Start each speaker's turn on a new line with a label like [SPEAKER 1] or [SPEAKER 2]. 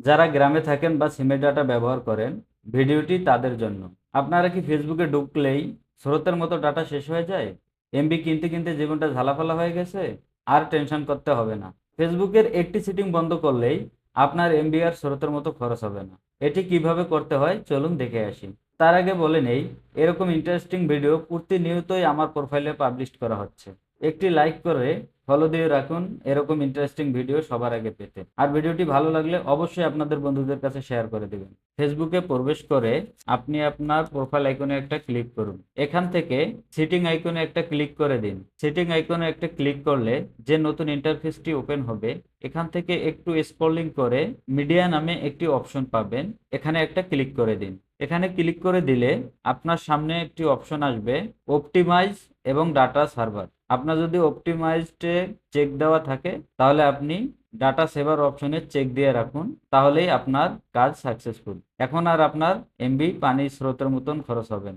[SPEAKER 1] যারা গ্রামে থাকেন বা সিমের ডাটা ব্যবহার করেন, ভিডিওটি তাদের জন্য। আপনারা কি ফেসবুকে ঢুকলেই স্রোতের মতো ডাটা শেষ হয়ে যায়? এমবি কিনতে কিনতে জীবনটা ঝালাফালা হয়ে গেছে, আর টেনশন করতে হবে না। ফেসবুকের একটি সিটিং বন্ধ করলেই আপনার এমবি আর স্রোতের মতো খরচ হবে না। এটি কীভাবে করতে হয়? চলুন দেখে আসি। তার আগে বলে নেই, এরকম ইন্টারেস্টিং ভিডিও প্রতিনিয়তই আমার প্রোফাইলে পাবলিশ করা হচ্ছে। একটি লাইক করে ফলো দিয়ে রাখুন। এরকম ইন্টারেস্টিং ভিডিও সবার আগে পেতে। আর ভিডিওটি ভালো লাগলে অবশ্যই আপনাদের বন্ধুদের কাছে শেয়ার করে দেবেন। ফেসবুকে প্রবেশ করে আপনি আপনার প্রোফাইল আইকনে একটা ক্লিক করুন। এখান থেকে সিটিং আইকনে একটা ক্লিক করে দিন। সিটিং আইকনে একটা ক্লিক করলে যে নতুন ইন্টারফেসটি ওপেন হবে, এখান থেকে একটু স্ক্রলিং করে মিডিয়া নামে একটি অপশন পাবেন। এখানে একটা ক্লিক করে দিন। এখানে ক্লিক করে দিলে আপনার সামনে একটি অপশন আসবে অপটিমাইজ এবং ডাটা সার্ভার আপনার যদি অপটিমাইজডে চেক দেওয়া থাকে, তাহলে আপনি ডাটা সেভার অপশনে চেক দিয়ে রাখুন, তাহলেই আপনার কাজ সাকসেসফুল এখন আর আপনার এমবি পানির স্রোতের মতন খরচ হবে